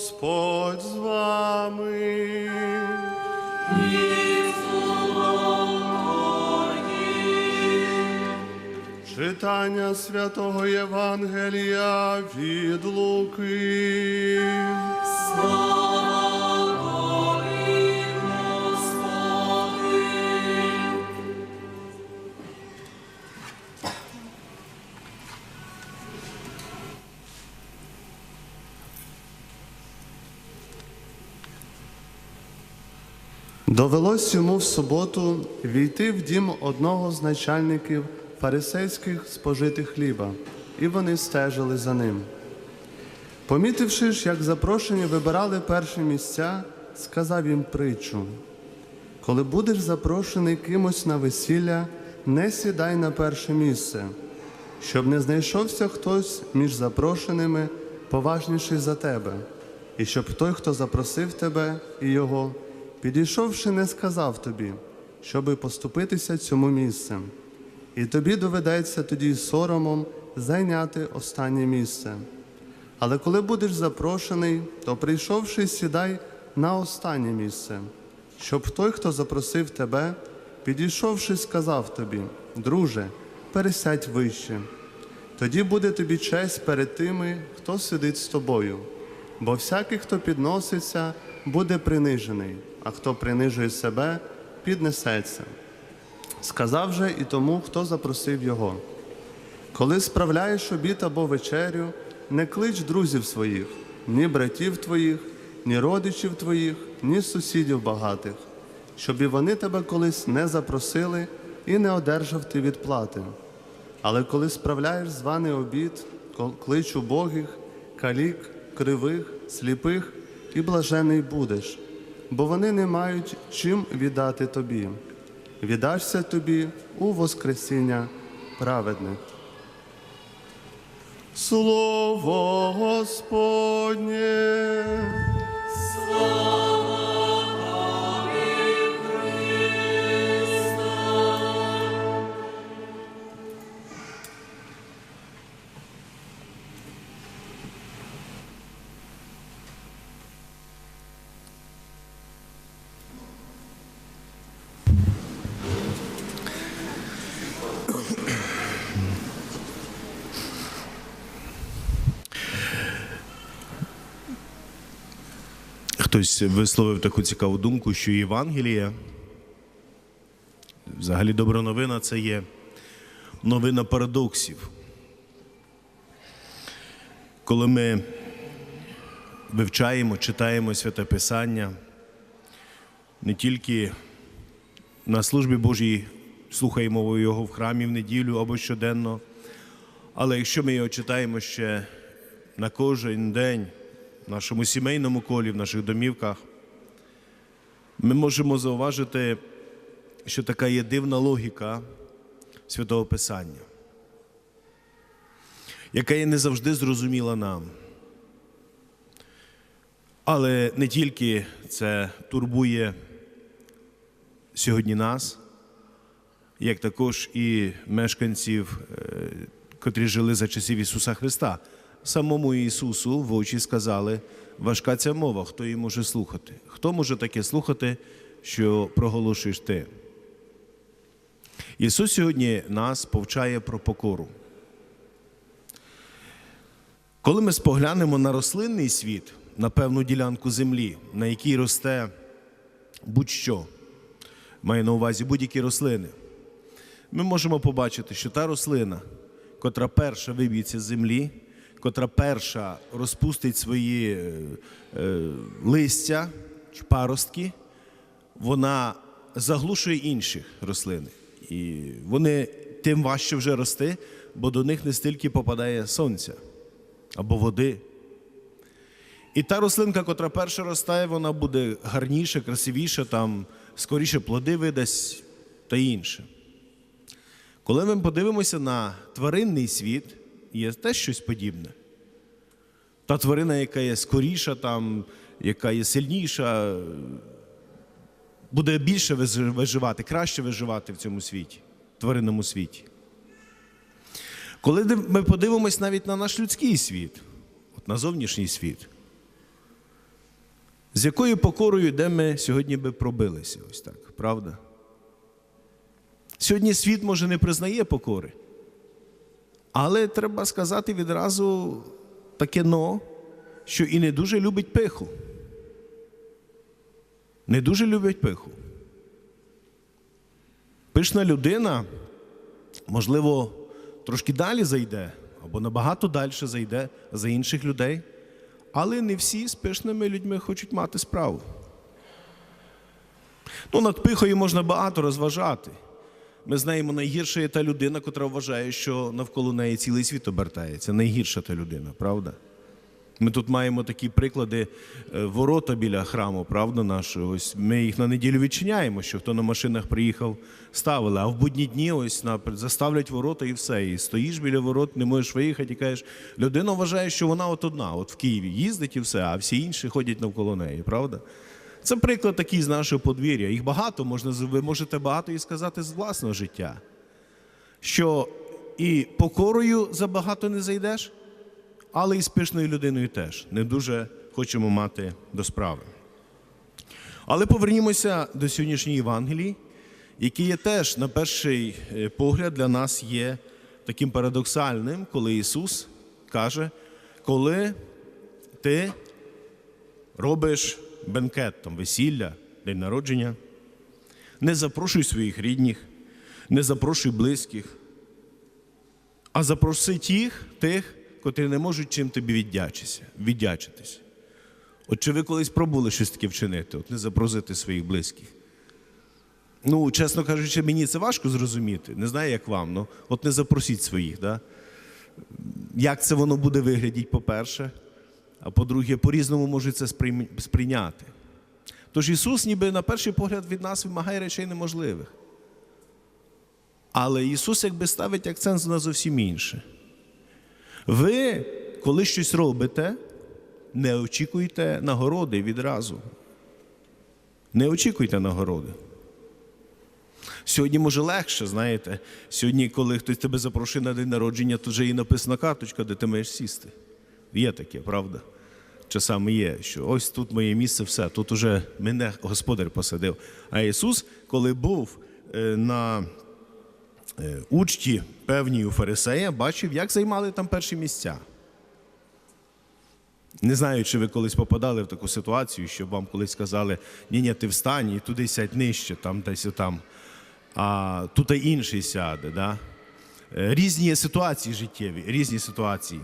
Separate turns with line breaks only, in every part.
Господь з вами. Читання святого Євангелія від Луки. Довелось йому в суботу війти в дім одного з начальників фарисейських спожитих хліба, і вони стежили за ним. Помітивши ж, як запрошені вибирали перші місця, сказав їм притчу: коли будеш запрошений кимось на весілля, не сідай на перше місце, щоб не знайшовся хтось між запрошеними поважніший за тебе, і щоб той, хто запросив тебе і його, підійшовши, не сказав тобі, щоби поступитися цьому місцем. І тобі доведеться тоді соромом зайняти останнє місце. Але коли будеш запрошений, то прийшовши, сідай на останнє місце, щоб той, хто запросив тебе, підійшовши, сказав тобі: Друже, пересядь вище. Тоді буде тобі честь перед тими, хто сидить з тобою. Бо всякий, хто підноситься, буде принижений, а хто принижує себе, піднесеться. Сказав же і тому, хто запросив його. Коли справляєш обід або вечерю, не клич друзів своїх, ні братів твоїх, ні родичів твоїх, ні сусідів багатих, щоб і вони тебе колись не запросили і не одержав ти відплати. Але коли справляєш званий обід, клич убогих, калік, кривих, сліпих, і блажений будеш, бо вони не мають чим віддати тобі. Віддашся тобі у Воскресіння праведних. Слово Господнє.
Хтось висловив таку цікаву думку, що Євангелія, взагалі добра новина це є новина парадоксів. Коли ми вивчаємо, читаємо Святе Писання, не тільки на службі Божій слухаємо його в храмі в неділю або щоденно, але якщо ми його читаємо ще на кожен день нашому сімейному колі, в наших домівках, ми можемо зауважити, що така є дивна логіка Святого Писання, яка є не завжди зрозуміла нам. Але не тільки це турбує сьогодні нас, як також і мешканців, е, котрі жили за часів Ісуса Христа. Самому Ісусу в очі сказали, важка ця мова, хто її може слухати? Хто може таке слухати, що проголошуєш ти? Ісус сьогодні нас повчає про покору. Коли ми споглянемо на рослинний світ, на певну ділянку землі, на якій росте будь-що, маю на увазі будь-які рослини, ми можемо побачити, що та рослина, котра перша виб'ється з землі, котра перша розпустить свої е, е, листя чи паростки, вона заглушує інших рослин. І вони тим важче вже рости, бо до них не стільки попадає сонця або води. І та рослинка, котра перша ростає, вона буде гарніша, красивіша, там скоріше плоди видасть та інше. Коли ми подивимося на тваринний світ, є теж щось подібне. Та тварина, яка є скоріша, там, яка є сильніша, буде більше виживати, краще виживати в цьому світі, тваринному світі. Коли ми подивимось навіть на наш людський світ, от на зовнішній світ, З якою покорою, де ми сьогодні би пробилися, ось так, правда? Сьогодні світ може не признає покори. Але треба сказати відразу таке но, що і не дуже любить пиху. Не дуже любить пиху. Пишна людина, можливо, трошки далі зайде, або набагато далі зайде за інших людей, але не всі з пишними людьми хочуть мати справу. Ну, над пихою можна багато розважати. Ми знаємо, найгірша є та людина, котра вважає, що навколо неї цілий світ обертається. Найгірша та людина, правда? Ми тут маємо такі приклади е, ворота біля храму, правда, нашого. Ось ми їх на неділю відчиняємо, що хто на машинах приїхав, ставили. А в будні дні ось на заставлять ворота і все. І стоїш біля ворот, не можеш виїхати і кажеш, людина вважає, що вона от одна, от в Києві їздить і все, а всі інші ходять навколо неї, правда? Це приклад такий з нашого подвір'я. Їх багато, можна, ви можете багато і сказати з власного життя. Що і покорою забагато не зайдеш, але і з пишною людиною теж не дуже хочемо мати до справи. Але повернімося до сьогоднішньої Євангелії, які є теж, на перший е, погляд, для нас є таким парадоксальним, коли Ісус каже, коли ти робиш бенкет, там, весілля, день народження, не запрошуй своїх рідних, не запрошуй близьких, а запроси тих, тих, котрі не можуть чим тобі віддячитися. віддячитись. От чи ви колись пробували щось таке вчинити, от не запросити своїх близьких? Ну, чесно кажучи, мені це важко зрозуміти. Не знаю, як вам, ну от не запросіть своїх. Да? Як це воно буде виглядати, по-перше, а по-друге, по-різному можуть це сприйняти. Тож Ісус, ніби на перший погляд від нас вимагає речей неможливих. Але Ісус якби ставить акцент на зовсім інше. Ви, коли щось робите, не очікуйте нагороди відразу. Не очікуйте нагороди. Сьогодні може легше, знаєте. Сьогодні, коли хтось тебе запрошує на день народження, то вже і написана карточка, де ти маєш сісти. Є таке, правда? Часами є, що ось тут моє місце, все, тут уже мене Господар посадив. А Ісус, коли був е, на е, учті певній у фарисея, бачив, як займали там перші місця. Не знаю, чи ви колись попадали в таку ситуацію, що вам колись сказали, ні, ні, ти встань і туди сядь нижче, там десь там, а тут інший сяде. Да? Е, Різні ситуації життєві, різні ситуації.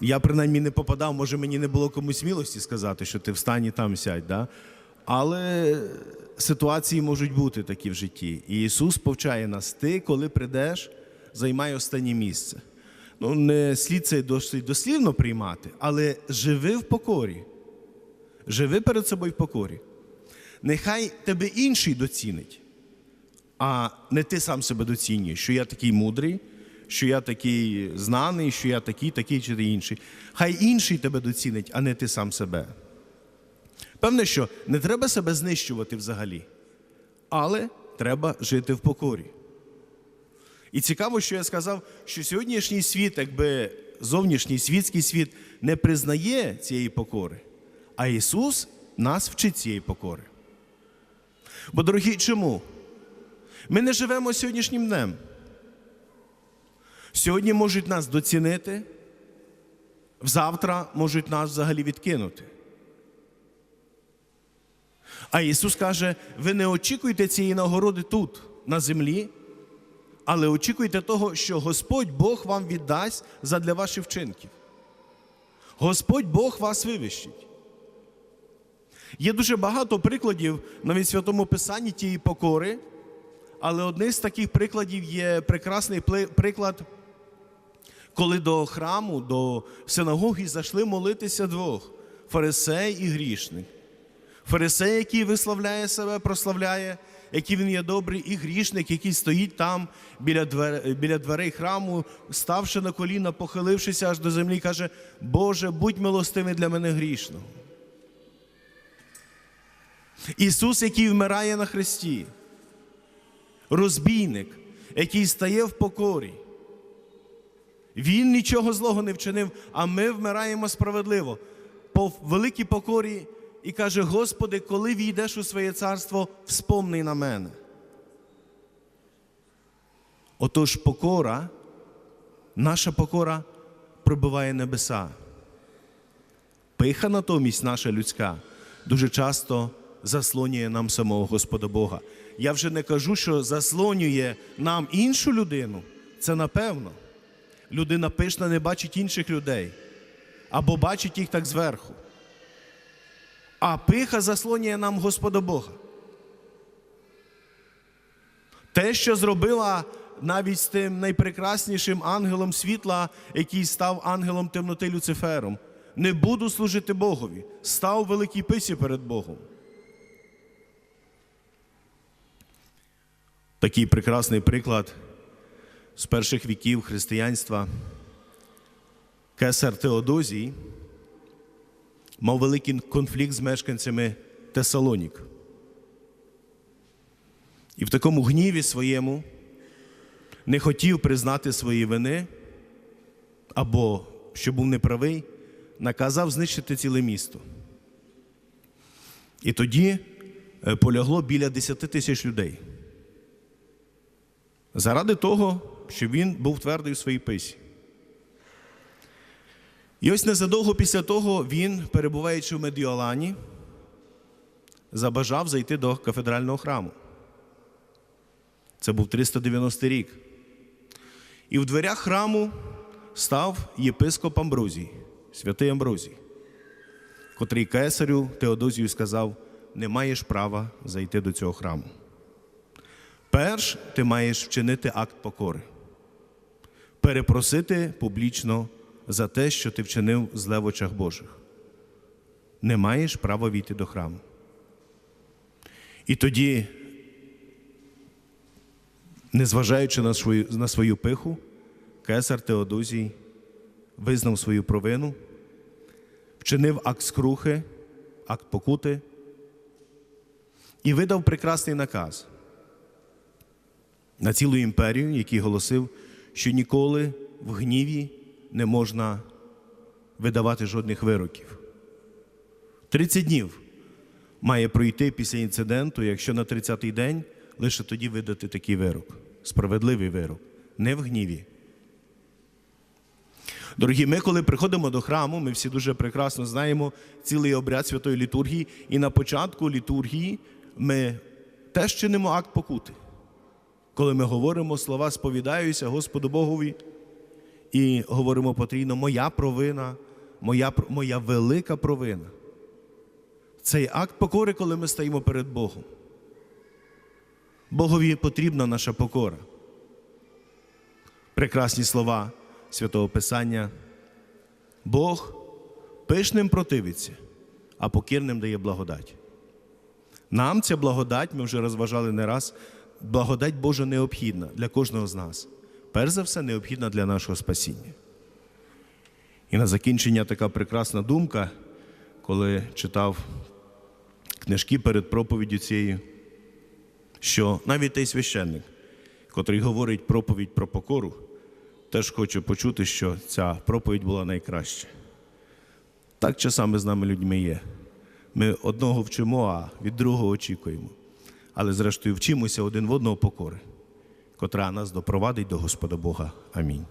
Я принаймні не попадав, може мені не було комусь смілості сказати, що ти встань і там сядь. Да? Але ситуації можуть бути такі в житті. І Ісус повчає нас, ти, коли прийдеш, займай останнє місце. Ну, не слід це досить дослівно приймати, але живи в покорі. Живи перед собою в покорі. Нехай тебе інший доцінить, а не ти сам себе доцінюєш, що я такий мудрий, що я такий знаний, що я такий, такий чи інший. Хай інший тебе доцінить, а не ти сам себе. Певне, що не треба себе знищувати взагалі, але треба жити в покорі. І цікаво, що я сказав, що сьогоднішній світ, якби зовнішній світський світ, не признає цієї покори, а Ісус нас вчить цієї покори. Бо, дорогі, чому? Ми не живемо сьогоднішнім днем. Сьогодні можуть нас доцінити, завтра можуть нас взагалі відкинути. А Ісус каже: ви не очікуйте цієї нагороди тут, на землі, але очікуйте того, що Господь Бог вам віддасть задля ваших вчинків. Господь Бог вас вивищить. Є дуже багато прикладів навіть в Святому Писанні тієї покори, але одним з таких прикладів є прекрасний приклад, коли до храму, до синагоги зайшли молитися двох фарисей і грішник. Фарисей, який висловляє себе, прославляє, який він є добрий, і грішник, який стоїть там біля дверей, біля дверей храму, ставши на коліна, похилившися аж до землі, каже: Боже, будь милостивий для мене грішного. Ісус, який вмирає на хресті, розбійник, який стає в покорі. Він нічого злого не вчинив, а ми вмираємо справедливо. По великій покорі і каже: Господи, коли війдеш у своє царство, вспомни на мене. Отож, покора, наша покора пробиває небеса. Пиха натомість наша людська дуже часто заслонює нам самого Господа Бога. Я вже не кажу, що заслонює нам іншу людину. Це напевно. Людина пишна не бачить інших людей або бачить їх так зверху. А пиха заслонює нам Господа Бога. Те, що зробила навіть з тим найпрекраснішим ангелом світла, який став ангелом темноти Люцифером. Не буду служити Богові, став великій писі перед Богом. Такий прекрасний приклад з перших віків християнства. Кесар Теодозій мав великий конфлікт з мешканцями Тесалонік. І в такому гніві своєму не хотів признати свої вини, або, що був неправий, наказав знищити ціле місто. І тоді е, полягло біля 10 тисяч людей. Заради того, що він був твердий у своїй писі. І ось незадовго після того він, перебуваючи в Медіолані, забажав зайти до кафедрального храму. Це був 390 рік. І в дверях храму став єпископ Амброзій, святий Амброзій, котрий кесарю Теодозію сказав: не маєш права зайти до цього храму. Перш ти маєш вчинити акт покори, перепросити публічно за те, що ти вчинив зле в очах Божих. Не маєш права війти до храму. І тоді Незважаючи на свою, на свою пиху, кесар Теодозій визнав свою провину, вчинив акт скрухи, акт покути і видав прекрасний наказ на цілу імперію, який голосив, що ніколи в гніві не можна видавати жодних вироків. 30 днів має пройти після інциденту, якщо на 30-й день лише тоді видати такий вирок, справедливий вирок, не в гніві. Дорогі, ми, коли приходимо до храму, ми всі дуже прекрасно знаємо цілий обряд святої літургії, і на початку літургії ми теж чинимо акт покути. Коли ми говоримо слова сповідаюся Господу Богові і говоримо потрійно моя провина, моя, моя велика провина. Цей акт покори, коли ми стоїмо перед Богом. Богові потрібна наша покора. Прекрасні слова святого Писання. Бог пишним противиться, а покірним дає благодать. Нам ця благодать, ми вже розважали не раз, благодать Божа необхідна для кожного з нас. Перш за все, необхідна для нашого спасіння. І на закінчення така прекрасна думка, коли читав книжки перед проповіддю цією що навіть той священник, котрий говорить проповідь про покору, теж хоче почути, що ця проповідь була найкраща. Так часами з нами людьми є. Ми одного вчимо, а від другого очікуємо. Але, зрештою, вчимося один в одного покори, котра нас допровадить до Господа Бога. Амінь.